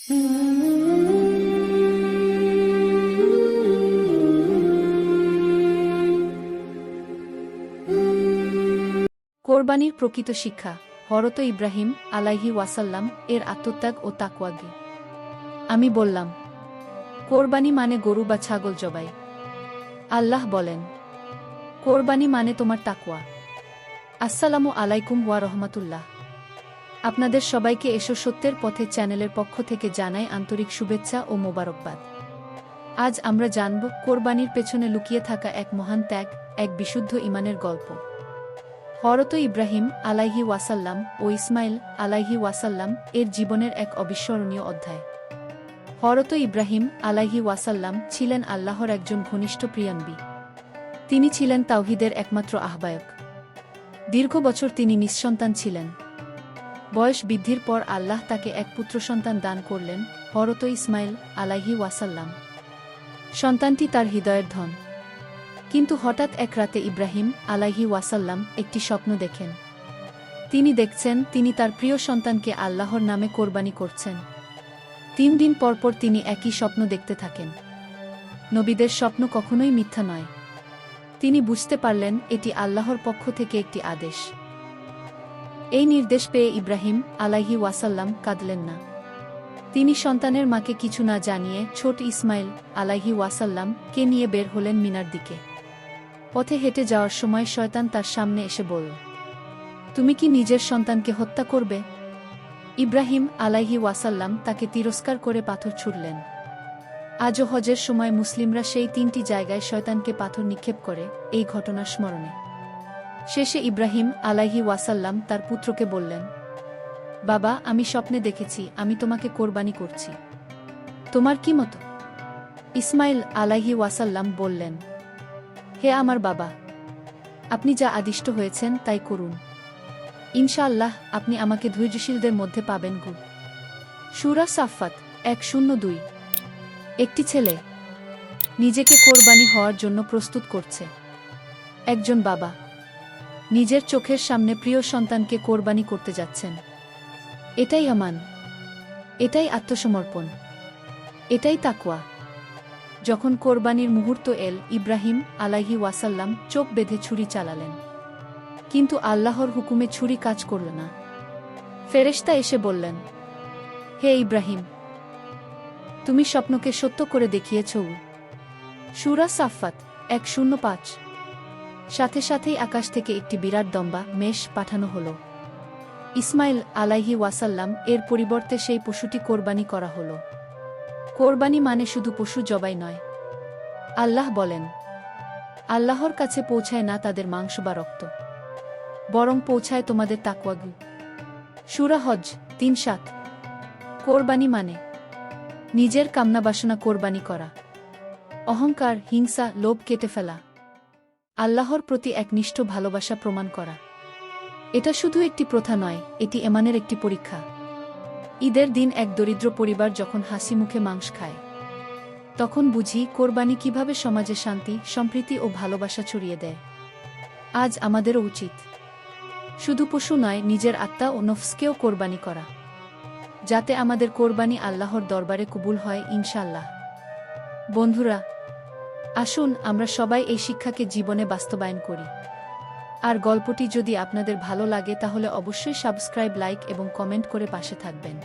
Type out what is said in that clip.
কোরবানির প্রকৃত শিক্ষা হরত ইব্রাহিম আলাইহি ওয়াসাল্লাম এর আত্মত্যাগ ও তাকওয়াগে আমি বললাম, কোরবানি মানে গরু বা ছাগল জবাই। আল্লাহ বলেন, কোরবানি মানে তোমার তাকওয়া। আসসালামু আলাইকুম ওয়া রহমাতুল্লাহ। আপনাদের সবাইকে এসো সত্যের পথে চ্যানেলের পক্ষ থেকে জানাই আন্তরিক শুভেচ্ছা ও মোবারকবাদ। আজ আমরা জানব কোরবানির পেছনে লুকিয়ে থাকা এক মহান ত্যাগ, এক বিশুদ্ধ ইমানের গল্প। হরত ইব্রাহিম আলাইহি ওয়াসাল্লাম ও ইসমাইল আলাইহি ওয়াসাল্লাম এর জীবনের এক অবিস্মরণীয় অধ্যায়। হরত ইব্রাহিম আলাইহি ওয়াসাল্লাম ছিলেন আল্লাহর একজন ঘনিষ্ঠ প্রিয়ানবী। তিনি ছিলেন তাওহিদের একমাত্র আহ্বায়ক। দীর্ঘ বছর তিনি নিঃসন্তান ছিলেন। বয়স বৃদ্ধির পর আল্লাহ তাকে এক পুত্র সন্তান দান করলেন হরত ইসমাইল আলাহি ওয়াসাল্লাম। সন্তানটি তার হৃদয়ের ধন। কিন্তু হঠাৎ এক রাতে ইব্রাহিম আলাহি ওয়াসাল্লাম একটি স্বপ্ন দেখেন। তিনি দেখছেন তিনি তার প্রিয় সন্তানকে আল্লাহর নামে কোরবানি করছেন। তিন দিন পরপর তিনি একই স্বপ্ন দেখতে থাকেন। নবীদের স্বপ্ন কখনোই মিথ্যা নয়। তিনি বুঝতে পারলেন এটি আল্লাহর পক্ষ থেকে একটি আদেশ। এই নির্দেশ পেয়ে ইব্রাহিম আলাইহি ওয়াসাল্লাম কাঁদলেন না। তিনি সন্তানের মাকে কিছু না জানিয়ে ছোট ইসমাইল আলাইহি ওয়াসাল্লাম কে নিয়ে বের হলেন মিনার দিকে। পথে হেঁটে যাওয়ার সময় শয়তান তার সামনে এসে বলল, তুমি কি নিজের সন্তানকে হত্যা করবে? ইব্রাহিম আলাইহি ওয়াসাল্লাম তাকে তিরস্কার করে পাথর ছুড়লেন। আজও হজের সময় মুসলিমরা সেই তিনটি জায়গায় শয়তানকে পাথর নিক্ষেপ করে এই ঘটনার স্মরণে। শেষে ইব্রাহিম আলাইহি ওয়াসাল্লাম তার পুত্রকে বললেন, বাবা, আমি স্বপ্নে দেখেছি, আমি তোমাকে কোরবানি করছি। তোমার কি মতো? ইসমাইল আলাইহি ওয়াসাল্লাম বললেন, হে আমার বাবা, আপনি যা আদিষ্ট হয়েছেন, তাই করুন। ইনশাআল্লাহ, আপনি আমাকে ধৈর্যশীলদের মধ্যে পাবেন গু। সুরা সাফাত এক শূন্য দুই। একটি ছেলে নিজেকে কোরবানি হওয়ার জন্য প্রস্তুত করছে। একজন বাবা নিজের চোখের সামনে প্রিয় সন্তানকে কোরবানি করতে যাচ্ছেন। এটাই আমান। এটাই আত্মসমর্পণ। এটাই তাকুয়া যখন কোরবানির মুহূর্ত এল, ইব্রাহিম আলাইহি ওয়াসাল্লাম চোখ বেঁধে ছুরি চালালেন। কিন্তু আল্লাহর হুকুমে ছুরি কাজ করল না। ফেরেশতা এসে বললেন, হে ইব্রাহিম, তুমি স্বপ্নকে সত্য করে দেখিয়েছ। সুরা সাফাত এক শূন্য পাঁচ। সাথে সাথেই আকাশ থেকে একটি বিরাট দম্বা, মেষ পাঠানো হল। ইসমাইল আলাইহি ওয়াসাল্লাম এর পরিবর্তে সেই পশুটি কোরবানি করা হল। কোরবানি মানে শুধু পশু জবাই নয়। আল্লাহ বলেন, আল্লাহর কাছে পৌঁছায় না তাদের মাংস বা রক্ত। বরং পৌঁছায় তোমাদের তাকওয়াগু সুরা হজ তিন সাত। কোরবানি মানে নিজের কামনা বাসনা কোরবানি করা। অহংকার, হিংসা, লোভ কেটে ফেলা। আল্লাহর প্রতি একনিষ্ঠ ভালোবাসা প্রমাণ করা। এটা শুধু একটি প্রথা নয়, এটি এমানের একটি পরীক্ষা। ঈদের দিন এক দরিদ্র পরিবার যখন হাসি মুখে মাংস খায়, তখন বুঝি কোরবানি কীভাবে সমাজে শান্তি, সম্প্রীতি ও ভালোবাসা ছড়িয়ে দেয়। আজ আমাদেরও উচিত। শুধু পশু নয়, নিজের আত্মা ও নফসকেও কোরবানি করা। যাতে আমাদের কোরবানি আল্লাহর দরবারে কবুল হয় ইনশাল্লাহ বন্ধুরা আসুন, আমরা সবাই এই শিক্ষাকে জীবনে বাস্তবায়ন করি। আর গল্পটি যদি আপনাদের ভালো লাগে, তাহলে অবশ্যই সাবস্ক্রাইব, লাইক এবং কমেন্ট করে পাশে থাকবেন।